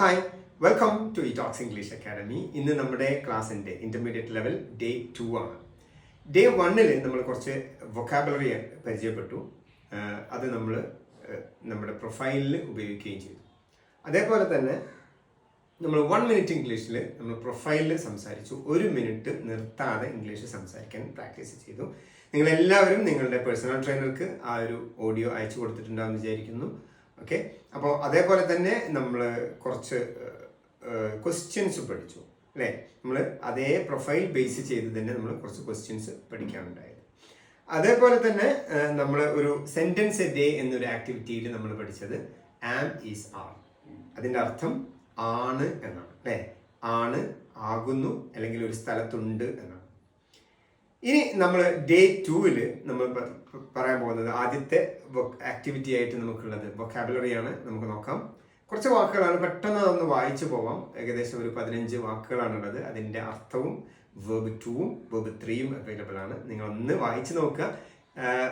Hi welcome to E Talks English Academy ഇന്ന് നമ്മുടെ ക്ലാസ്സിന്റെ ഇന്റർമീഡിയറ്റ് ലെവൽ ഡേ ടു ആണ്. ഡേ വണ്ണിൽ നമ്മൾ കുറച്ച് വൊക്കാബുലറി പരിചയപ്പെട്ടു. അത് നമ്മൾ നമ്മുടെ പ്രൊഫൈലിൽ ഉപയോഗിക്കുകയും ചെയ്തു. അതേപോലെ തന്നെ നമ്മൾ വൺ മിനിറ്റ് ഇംഗ്ലീഷിൽ നമ്മൾ പ്രൊഫൈലിൽ സംസാരിച്ചു. ഒരു മിനിറ്റ് നിർത്താതെ ഇംഗ്ലീഷ് സംസാരിക്കാൻ പ്രാക്ടീസ് ചെയ്തു. നിങ്ങൾ എല്ലാവരും നിങ്ങളുടെ പേഴ്സണൽ ട്രെയിനർക്ക് ആ ഒരു ഓഡിയോ അയച്ചു കൊടുത്തിട്ടുണ്ടാവും വിചാരിക്കുന്നു. ഓക്കെ? അപ്പോൾ അതേപോലെ തന്നെ നമ്മൾ കുറച്ച് ക്വസ്റ്റ്യൻസ് പഠിച്ചു. അല്ലേ? നമ്മൾ അതേ പ്രൊഫൈൽ ബേസ് ചെയ്ത് തന്നെ നമ്മൾ കുറച്ച് ക്വസ്റ്റ്യൻസ് പഠിക്കാനുണ്ടായത്. അതേപോലെ തന്നെ നമ്മൾ ഒരു സെന്റൻസ് എ ഡേ എന്നൊരു ആക്ടിവിറ്റിയിൽ നമ്മൾ പഠിച്ചത് ആം ഈസ് ആർ അതിന്റെ അർത്ഥം ആണ് എന്നാണ്. അല്ലേ? ആണ് ആകുന്നു അല്ലെങ്കിൽ ഒരു സ്ഥലത്തുണ്ട് എന്നാണ്. ഇനി നമ്മൾ ഡേ ടൂവിൽ നമ്മൾ പറയാൻ പോകുന്നത് ആദ്യത്തെ ആക്ടിവിറ്റി ആയിട്ട് നമുക്കുള്ളത് വൊക്കാബുലറി ആണ്. നമുക്ക് നോക്കാം. കുറച്ച് വാക്കുകളാണ്. പെട്ടെന്ന് ഒന്ന് വായിച്ചു പോവാം. ഏകദേശം ഒരു പതിനഞ്ച് വാക്കുകളാണുള്ളത്. അതിന്റെ അർത്ഥവും വേബ് ടൂവും വേബ് ത്രീയും അവൈലബിൾ ആണ്. നിങ്ങൾ ഒന്ന് വായിച്ചു നോക്കുക.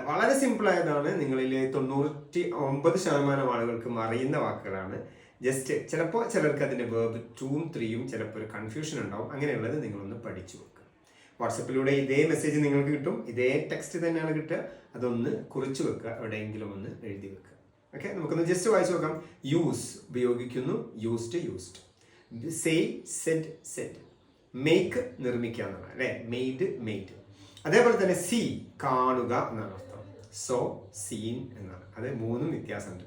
വളരെ സിമ്പിൾ ആയതാണ്. നിങ്ങളിൽ തൊണ്ണൂറ്റി ഒമ്പത് ശതമാനം ആളുകൾക്കും അറിയുന്ന വാക്കുകളാണ്. ജസ്റ്റ് ചിലപ്പോൾ ചിലർക്ക് അതിന്റെ വേർബ് ടൂവും ത്രീയും ചിലപ്പോൾ ഒരു കൺഫ്യൂഷൻ ഉണ്ടാവും. അങ്ങനെയുള്ളത് നിങ്ങളൊന്ന് പഠിച്ചു വാട്സപ്പിലൂടെ ഇതേ മെസ്സേജ് നിങ്ങൾക്ക് കിട്ടും. ഇതേ ടെക്സ്റ്റ് തന്നെയാണ് കിട്ടുക. അതൊന്ന് കുറിച്ച് വെക്കുക. എവിടെയെങ്കിലും ഒന്ന് എഴുതി വെക്കുക. ഓക്കെ നമുക്കൊന്ന് ജസ്റ്റ് വായിച്ചു നോക്കാം. യൂസ് ഉപയോഗിക്കുന്നു. Used used say set set make നിർമ്മിക്കുക എന്നാണ് അല്ലെ? മെയ്ഡ് മെയ്ഡ് അതേപോലെ തന്നെ സി കാണുക എന്നാണ് അർത്ഥം. സോ സീൻ എന്നാണ്. അത് മൂന്നും വ്യത്യാസമുണ്ട്.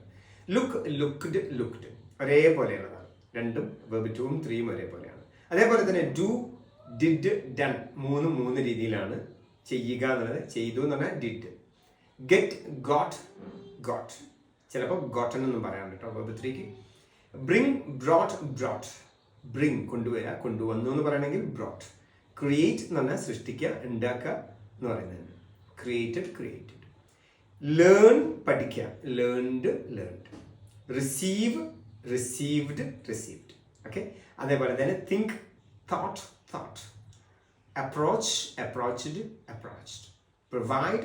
ലുക്ക് ലുക്ക്ഡ് ലുക്ക്ഡ് ഒരേപോലെയുള്ളതാണ്. രണ്ടും വെബ് ടൂവും ത്രീയും ഒരേപോലെയാണ്. അതേപോലെ തന്നെ ഡു ഡിഡ് ഡൺ മൂന്ന് മൂന്ന് രീതിയിലാണ് ചെയ്യുക എന്നുള്ളത്. ചെയ്തു എന്ന് പറഞ്ഞാൽ ഡിഡ് ഗെറ്റ് ഗോട്ട് ഗോട്ട് ചിലപ്പോൾ ഗോട്ടൻ എന്നും പറയാൻ കേട്ടോ വെബ് ത്രീക്ക് ബ്രിങ് ബ്രോട്ട് ബ്രോട്ട് ബ്രിങ് കൊണ്ടുവരാ കൊണ്ടുവന്നു എന്ന് പറയണമെങ്കിൽ ബ്രോട്ട് ക്രിയേറ്റ് എന്ന് പറഞ്ഞാൽ സൃഷ്ടിക്കുക ഉണ്ടാക്കുക എന്ന് പറയുന്നത്. ക്രിയേറ്റഡ് ക്രിയേറ്റഡ് ലേൺ പഠിക്കുക. Learned learned receive received received okay അതേപോലെ തന്നെ think thought thought Approach, approached, approached. Provide,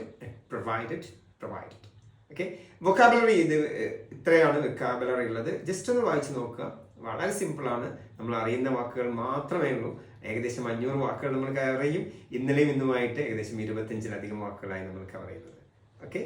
provided, provided. Okay vocabulary ഇത് ഇത്രയാണ് വൊക്കാബുലറി ഉള്ളത്. ജസ്റ്റ് ഒന്ന് വായിച്ച് നോക്കുക. വളരെ സിമ്പിളാണ് നമ്മൾ അറിയുന്ന വാക്കുകൾ മാത്രമേ ഉള്ളൂ. ഏകദേശം അഞ്ഞൂറ് വാക്കുകൾ നമ്മൾ കവർ ചെയ്യും. ഇന്നലെയും ഇന്നുമായിട്ട് ഏകദേശം ഇരുപത്തഞ്ചിലധികം വാക്കുകളായി നമ്മൾ കവർ ചെയ്യുന്നത്. ഓക്കെ